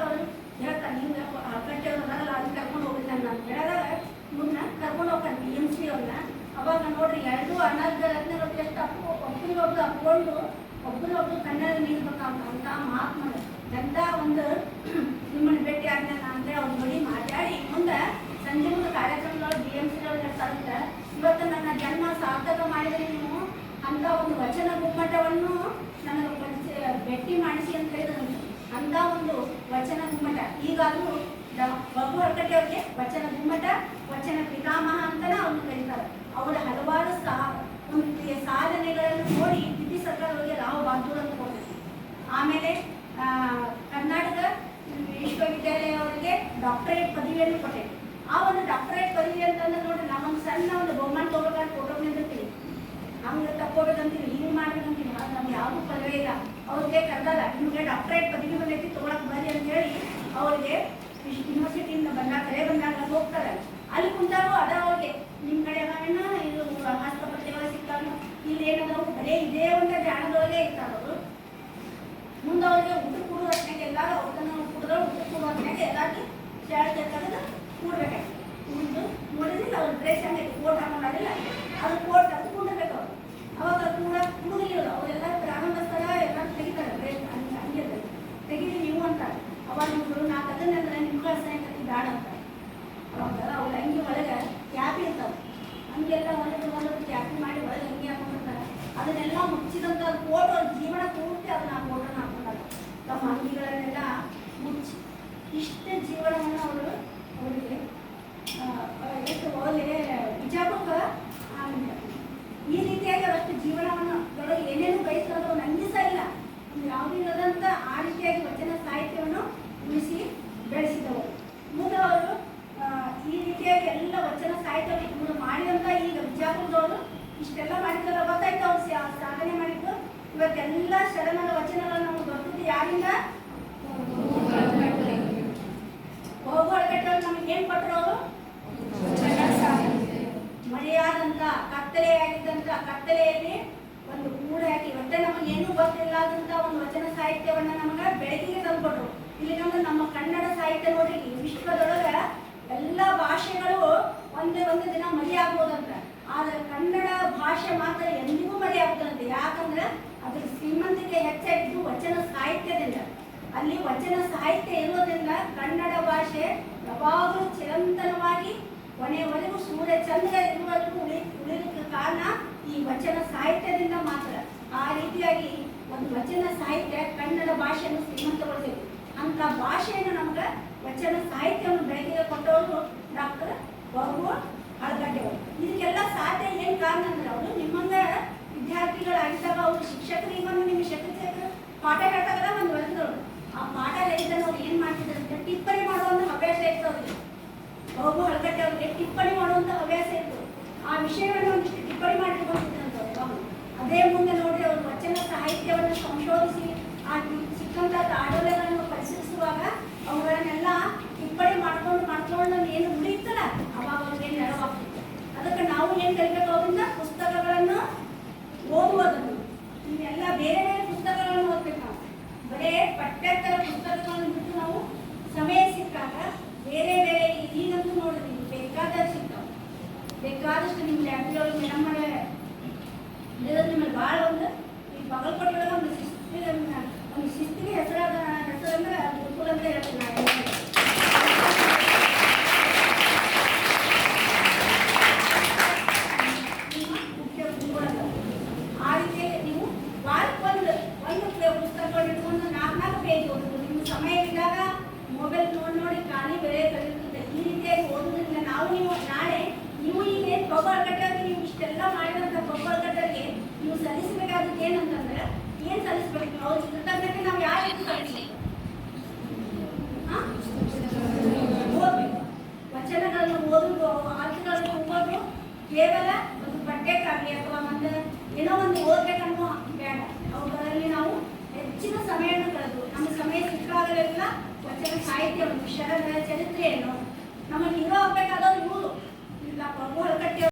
ಹೇಳ್ತಾರೆ ಹಿಂಗೆ ಕಟ್ಟೆಯವರು ಬರಲ್ಲ ಅದನ್ನ ಕರ್ಕೊಂಡು ಹೋಗಿಲ್ಲ ನಾನು. ಹೇಳಿದಾಗ ಇವ್ರನ್ನ ಕರ್ಕೊಂಡು ಹೋಗ್ತಾರೆ ಬಿ ಎಂ ಸಿ ಅವ್ರನ್ನ ಅವಾಗ ನೋಡ್ರಿ, ಎರಡು ಅನಾಥ ರತ್ನಗಳು ಎಷ್ಟು ಅಪ್ಪು ಒಬ್ಬರಿಗೊಬ್ರು ಅಪ್ಕೊಂಡು ಒಬ್ಬರೊಬ್ರು ಕಣ್ಣಲ್ಲಿ ನಿಲ್ಬೇಕಂತ ಅಂತ ಮಹಾತ್ಮರು ಎಂಥ ಒಂದು, ನಿಮ್ಮನ್ನ ಭೇಟಿ ಅಂದರೆ ಮಾತಾಡಿ. ಮುಂದೆ ಸಂಜೆ ಮುಂದೆ ಕಾರ್ಯಕ್ರಮದೊಳಗೆ ಬಿ ಎಂ ಸಿ ಇವತ್ತು ನನ್ನ ಜನ್ಮ ಸಾರ್ಥಕ ಮಾಡಿದ್ರೆ ನೀವು. ಅಂತ ಒಂದು ವಚನ ಗುಮ್ಮಟವನ್ನು ನನಗೆ ಭೇಟಿ ಮಾಡಿಸಿ ಅಂತ ಹೇಳಿದ್ರು. ಅಂತ ಒಂದು ವಚನ ಗುಮ್ಮಟ. ಈಗಾದ್ರೂ ಬಗು ಹೊರಕಟ್ಟೆ ಅವ್ರಿಗೆ ವಚನ ಗುಮ್ಮಟ, ವಚನ ಪಿತಾಮಹ ಅಂತಾನೆ ಅವ್ರನ್ನ ಕರೀತಾರೆ. ಅವರ ಹಲವಾರು ಸಹ ಒಂದು ಸಾಧನೆಗಳನ್ನು ನೋಡಿ ದಿಟ್ಟಿ ಅವರಿಗೆ ರಾವ್ ಬಹದ್ದೂರ್ ಅಂತ ಕೊಡ್ತೀವಿ ಆಮೇಲೆ ಕರ್ನಾಟಕ ವಿಶ್ವವಿದ್ಯಾಲಯ ಅವರಿಗೆ ಡಾಕ್ಟರೇಟ್ ಪದವಿಯನ್ನು ಕೊಟ್ಟೆ ಆ ಒಂದು ಡಾಕ್ಟರೇಟ್ ಪದವಿ ಅಂತಂದ್ರೆ ನೋಡಿ ನಮ್ಮ ಸಣ್ಣ ಒಂದು ಬಹುಮಾನ ತಗೋಬೇಕಾದ್ರೆ ಫೋಟೋ ನಿಂದಿರ್ತೀವಿ ಹಂಗೆ ತಕ್ಕೋಬೇಕಂತೀವಿ ಹಿಂಗೆ ಮಾಡ್ಬೇಕಂತೀವಿ ನಮ್ಗೆ ಯಾವುದೂ ಪದವಿ ಇಲ್ಲ. ಅವ್ರಿಗೆ ಕರೆದಲ್ಲ ನಿಮಗೆ ಡಾಕ್ಟರೇಟ್ ಪದವಿ ಬಂದೈತಿ ತೊಗೊಳಕ್ ಬರ್ರಿ ಅಂತ ಹೇಳಿ ಅವ್ರಿಗೆ ಯೂನಿವರ್ಸಿಟಿಯಿಂದ ಬಂದಾಗ ಕರೆ ಬಂದಾಗ ಹೋಗ್ತಾರೆ ಅಲ್ಲಿ ಕುಂತಾಗ ಅದ ಅವ್ರಿಗೆ ನಿಮ್ಮ ಕಡೆ ಅವೇನ ಇದು ಆಸ್ಪತ್ರೆಗಳು ಸಿಗ್ತಾವ ಇಲ್ಲಿ ಏನದಾವು ಬರೀ ಇದೇ ಒಂದು ಧ್ಯಾನದೊಳಗೆ ಇರ್ತಾರೆ ಅವರು ಮುಂದೆ ಅವ್ರಿಗೆ ಊಟ ಕೊಡುವ ಹೊತ್ತಿನಾಗ ಎಲ್ಲಾರು ಅವ್ರನ್ನ ಕುಡಿದ್ರೆ ಊಟ ಕೊಡುವ ಹೊತ್ತಿನಾಗ ಎಲ್ಲಾರ್ಗಿ ಶಾಲೆ ತೆಗೆದು ಕೂಡ್ಬೇಕಾಗಿ ಕುಂದು ನೋಡಿದ್ರೆ ಅವ್ರ ಡ್ರೆಸ್ ಹಂಗೈತಿ ಕೋಟ್ ಹಾಕೊಂಡಾಗಿಲ್ಲ ಅದು ಕೋಟ್ ಅದು ಕುಂಡಿರ್ಬೇಕು ಅವ್ರು ಅವಾಗ ಕೂಡ ಕುಡುದಿಲ್ಲ ಅವರೆಲ್ಲ ಗ್ರಾಮಸ್ಥರ ಎಲ್ಲ ತೆಗಿತಾರೆ ಡ್ರೆಸ್ ಹಂಗೆ ಹಂಗೆ ಇರ್ತೈತಿ. ತೆಗೀರಿ ನೀವು ಅಂತಾರೆ ಅವಾಗ ಇವರು ನಾಲ್ಕು ಅದನ್ನೆಲ್ಲ ನಿಮ್ಮ ಕಳ್ಸಕ್ಕೆ ಬೇಡ ಅಂತ ಅವಾಗ ಅವ್ರ ಅಂಗಿ ಒಳಗೆ ಕ್ಯಾಪಿ ಇರ್ತಾವೆ ಹಂಗೆಲ್ಲ ಹೊಲದ ಹೊಲದ ಕ್ಯಾಪಿ ಮಾಡಿ ಒಳಗೆ ಅಂಗಿ ಹಾಕೊಂಡಿರ್ತಾರೆ ಅದನ್ನೆಲ್ಲ ಮುಚ್ಚಿದಂಥ ಕೋಟ್ ಅವ್ರ ಜೀವನ ಪೂರ್ತಿ ಅದನ್ನ ಆ ಕೋಟನ್ನು ಹಾಕೊಂಡಾಗ ತಮ್ಮ ಅಂಗಿಗಳನ್ನೆಲ್ಲ ಮುಚ್ಚಿ ಇಷ್ಟ ಜೀವನವನ್ನು ಅವರು ಅವರಿಗೆ ಆ, ಎಷ್ಟು ಒಳ್ಳೆ ಬಿಜಾಪುರ ಈ ರೀತಿಯಾಗಿ ಅವರಷ್ಟು ಜೀವನವನ್ನು ಒಳಗೆ ಏನೇನು ಬಯಸ್ತಾರೆ ಅವ್ರು ನಂಗಿಸ ಇಲ್ಲ ಒಂದು ಯಾವುದೂ ಇಲ್ಲದಂಥ ಆ ರೀತಿಯಾಗಿ ವಚನ ಸಾಹಿತ್ಯವನ್ನು ಉಳಿಸಿ ಬೆಳೆಸಿದವರು ಮುಂದೆ ಅವರು ಆ, ಈ ರೀತಿಯಾಗಿ ಎಲ್ಲ ವಚನ ಸಾಹಿತ್ಯ ಇವರು ಮಾಡಿದಂಥ ಈಗ ಬಿಜಾಪುರದವರು ಇಷ್ಟೆಲ್ಲ ಮಾಡಿದ್ದಲ್ಲ ಗೊತ್ತಾಯ್ತು ಅವ್ರು ಸಾ- ಸಾಧನೆ ಮಾಡಿದ್ದು ಇವತ್ತೆಲ್ಲ ಶರಣರ ವಚನಗಳನ್ನು ನಮ್ಗೆ ಗೊತ್ತಿದ್ದು ಯಾರಿಂದ ಹೋಗೋಳಗಟ್ಟಲ್ಲಿ ನಮ್ಗೆ ಏನು ಕೊಟ್ಟರು ಅವರು ಮಳೆಯಾದಂತ ಕತ್ತಲೆಯಾಗಿದ್ದಂತ ಕತ್ತಲೆಯಲ್ಲಿ ಒಂದು ಕೂಡೆ ಹಾಕಿ, ಮತ್ತೆ ನಮಗೆ ಗೊತ್ತಿಲ್ಲ ಅಂತ ಒಂದು ವಚನ ಸಾಹಿತ್ಯವನ್ನ ನಮಗೆ ಬೆಳಕಿಗೆ ತಂದ್ಕೊಟ್ರು. ಇಲ್ಲಿ ನಮ್ದು ನಮ್ಮ ಕನ್ನಡ ಸಾಹಿತ್ಯ ನೋಡ್ರಿ ವಿಶ್ವದೊಳಗ ಎಲ್ಲ ಭಾಷೆಗಳು ಒಂದೇ ಒಂದು ದಿನ ಮರಿ ಆಗ್ಬೋದಂತ ಆದ್ರೆ ಕನ್ನಡ ಭಾಷೆ ಮಾತ್ರ ಎಂದಿಗೂ ಮರಿ ಆಗ್ತದಂತೆ ಯಾಕಂದ್ರೆ ಅದ್ರ ಶ್ರೀಮಂತಿಕೆ ಹೆಚ್ಚಾಗಿದ್ದು ವಚನ ಸಾಹಿತ್ಯದಿಂದ. ಅಲ್ಲಿ ವಚನ ಸಾಹಿತ್ಯ ಇರೋದ್ರಿಂದ ಕನ್ನಡ ಭಾಷೆ ಯಾವಾಗಲೂ ಚಿರಂತನವಾಗಿ ಕೊನೆಯವರೆಗೂ ಸೂರ್ಯ ಚಂದ್ರ ಇರುವವರೆಗೂ ಉಳಿ ಉಳಿಲಿಕ್ಕೆ ಕಾರಣ ಈ ವಚನ ಸಾಹಿತ್ಯದಿಂದ ಮಾತ್ರ ಆ ರೀತಿಯಾಗಿ ಒಂದು ವಚನ ಸಾಹಿತ್ಯ ಕನ್ನಡ ಭಾಷೆಯನ್ನು ಶ್ರೀಮಂತಗೊಳಿಸಿದೆ. ಅಂತ ಭಾಷೆಯನ್ನು ನಮ್ಗೆ ವಚನ ಸಾಹಿತ್ಯವನ್ನು ಬೆಳಕಿಗೆ ಕೊಟ್ಟವರು ಡಾಕ್ಟರ್ ಬಾಬು ಅಳಗಡ್ಡೆ ಅವರು. ಇದಕ್ಕೆಲ್ಲ ಸಾಧ್ಯ ಏನು ಕಾರಣ ಅಂದ್ರೆ ಅವರು ನಿಮ್ಮಂಗ ವಿದ್ಯಾರ್ಥಿಗಳಾಗಿದ್ದಾಗ ಅವರು ಶಿಕ್ಷಕರಿಗೆ ನಿಮ್ಗೆ ಶಕ್ತಿ ಶಿಕ್ಷಕರು ಪಾಠ ಹೇಳ್ತಾಗಲ್ಲ ಒಂದು ಬೆಳೆದವರು ಆ ಪಾಠ ಹೇಳಿದ್ರೆ ಅವ್ರು ಏನು ಮಾಡ್ತಿದ್ರು ಅಂತ ಟಿಪ್ಪಣಿ ಮಾಡುವಂಥ ಹವ್ಯಾಸ ಇತ್ತು ಅವ್ರಿಗೆ. ಬಾಬು ಅಳಗಡ್ಡೆ ಅವ್ರಿಗೆ ಟಿಪ್ಪಣಿ ಮಾಡುವಂಥ ಹವ್ಯಾಸ ಇತ್ತು ಆ ವಿಷಯವನ್ನು ಒಂದಿಷ್ಟು ಟಿಪ್ಪಣಿ ಮಾಡಿಟ್ಕೊಂಡಿದ್ದಂಥವ್ರು ಯಾವಾಗ್ಲೂ. ಅದೇ ಮುಂದೆ ನೋಡಿ ಅವರು ವಚನ ಸಾಹಿತ್ಯವನ್ನು ಸಂಶೋಧಿಸಿ ಆ ಸಿಕ್ಕಂಥ ಆಡೋಲೆಗಳನ್ನು ಪರಿಶೀಲಿಸುವಾಗ ಅವುಗಳನ್ನೆಲ್ಲ ಟಿಪ್ಪಣಿ ಮಾಡ್ಕೊಂಡು ಮಾಡ್ಕೊಂಡು ಏನು ಉಳಿತಲ್ಲ ಅವಾಗ ಅವ್ರಿಗೆ ನೆರವಾಗ್ತಿತ್ತು. ಅದಕ್ಕೆ ನಾವು ಏನು ಕಲಿಬೇಕು ಅವರಿಂದ? ಪುಸ್ತಕಗಳನ್ನು ಓದುವುದನ್ನು. ಇವೆಲ್ಲ ಬೇರೆ ಬೇರೆ ಪುಸ್ತಕಗಳನ್ನು ಓದ್ಬೇಕು ನಾವು. ಬರೇ ಪಠ್ಯೇತರ ಪುಸ್ತಕಗಳನ್ನು ಬಿಟ್ಟು ನಾವು ಸಮಯ ಸಿಕ್ಕಾಗ ಬೇರೆ ಬೇರೆ ಈಗಂತೂ ನೋಡಿದ್ವಿ ಬೇಕಾದಷ್ಟು ಬೇಕಾದಷ್ಟು ನಿಮ್ಗೆ ಲ್ಯಾಬ್ರರಿ ಮೇಡಮ್ ಹೇಳಿದ್ರೆ ನಿಮ್ಮಲ್ಲಿ ಭಾಳ ಒಂದು ಈ ಬಾಗಲಕೋಟೆ ಒಳಗೆ ಒಂದು ಶಿಸ್ತಿಗೆ ಒಂದು ಶಿಸ್ತಿಗೆ ಹೆಸರಾದ ಹೆಸರಂದ್ರೆ ಗುರುಕುಲ ಅಂತ ಹೇಳ್ತೀನಿ